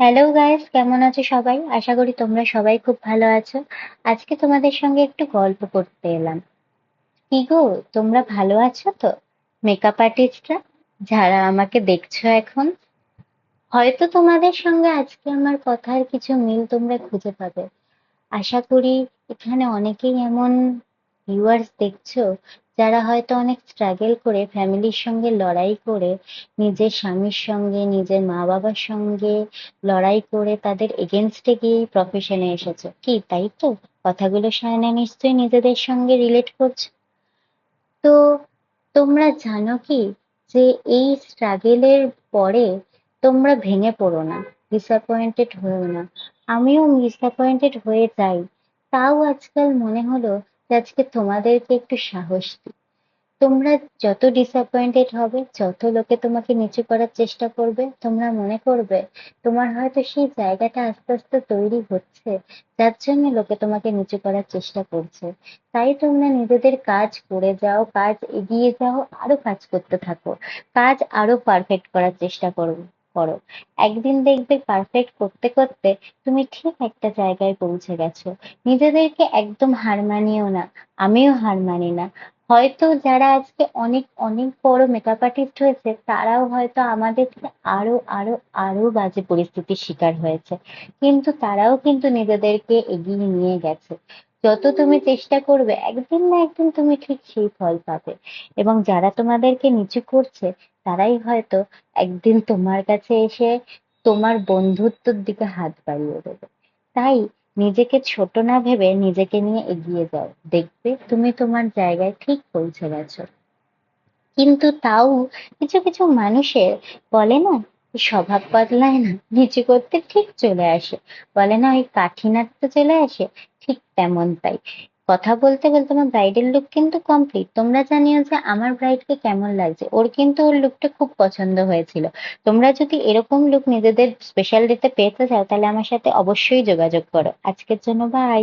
Hello guys কেমন আছো সবাই? আশা করি তোমরা সবাই খুব ভালো আছো। আজকে তোমাদের সঙ্গে একটু গল্প করতে এলাম। কি গো, তোমরা ভালো আছো তো? মেকআপ আর্টিস্টরা যারা আমাকে দেখছ এখন? হয়তো তোমাদের সঙ্গে আজকে আমার কথার কিছু মিল তোমরা খুঁজে পাবে। আশা করি এখানে অনেকেই এমন ভিউয়ার্স দেখছ যারা হয়তো অনেক স্ট্রাগল করে ফ্যামিলির সঙ্গে লড়াই করে, নিজের স্বামীর সঙ্গে, নিজের মা বাবার সঙ্গে লড়াই করে তাদের এগেনস্টে গিয়ে প্রফেশনে এসেছ। কি, তাই তো? কথাগুলো শুনে নিশ্চয়ই নিজেদের সঙ্গে রিলেট করছ। তো তোমরা জানো কি যে এই স্ট্রাগেলের পরে তোমরা ভেঙে পড়ো না ডিসঅ্যাপয়েন্টেড হয়েও না। আমিও ডিসঅ্যাপয়েন্টেড হয়ে যাই। তাও আজকাল মনে হলো যে আজকে তোমাদেরকে একটু সাহস দিই। তোমরা যত ডিসঅ্যাপয়েন্টেড হবে, যত লোকে তোমাকে নিচু করার চেষ্টা করবে, তোমরা মনে করবে তোমার হয়তো সেই জায়গাটা আস্তে আস্তে তৈরি হচ্ছে, যার জন্য লোকে তোমাকে নিচু করার চেষ্টা করছে। তাই তোমরা নিজেদের কাজ করে যাও, কাজ এগিয়ে যাও, আরও কাজ করতে থাকো, কাজ আরও পারফেক্ট করার চেষ্টা করো। করো। একদিন দেখবে পারফেক্ট করতে করতে তুমি ঠিক একটা জায়গায় পৌঁছে গেছো। নিজেদেরকে একদম হার মানিও না, আমিও হার মানি না। হয়তো যারা আজকে অনেক অনেক বড় মেকআপ আর্টিস্ট হয়েছে, তারাও হয়তো আমাদের থেকে আরও আরও আরও বাজে পরিস্থিতির শিকার হয়েছে। কিন্তু তারাও কিন্তু নিজেদেরকে এগিয়ে নিয়ে গেছে। যত তুমি চেষ্টা করবে, একদিন না একদিন তুমি ঠিক সেই ফল পাবে। এবং যারা তোমাদেরকে নিচু করছে, তারাই হয়তো একদিন তোমার কাছে এসে তোমার বন্ধুত্বর দিকে হাত বাড়িয়ে দেবে। তাই নিজেকে ছোট না ভেবে নিজেকে নিয়ে এগিয়ে যাও। দেখবে তুমি তোমার জায়গায় ঠিক পৌঁছে গেছো। কিন্তু তাও কিছু কিছু মানুষের বলে না, স্বভাব বদলায় না, নিচু করতে ঠিক চলে আসে। বলে না, ওই কাঠিনাতে চলে আসে। ঠিক তেমনটাই। কথা বলতে বলতে আমার ব্রাইডের লুক কিন্তু কমপ্লিট তোমরা জানিও যে আমার ব্রাইডকে কেমন লাগছে। ওর কিন্তু ওর লুকটা খুব পছন্দ হয়েছিল। তোমরা যদি এরকম লুক নিজেদের স্পেশাল ডেতে পেতে চাও, তাহলে আমার সাথে অবশ্যই যোগাযোগ করো। আজকের জন্য বাই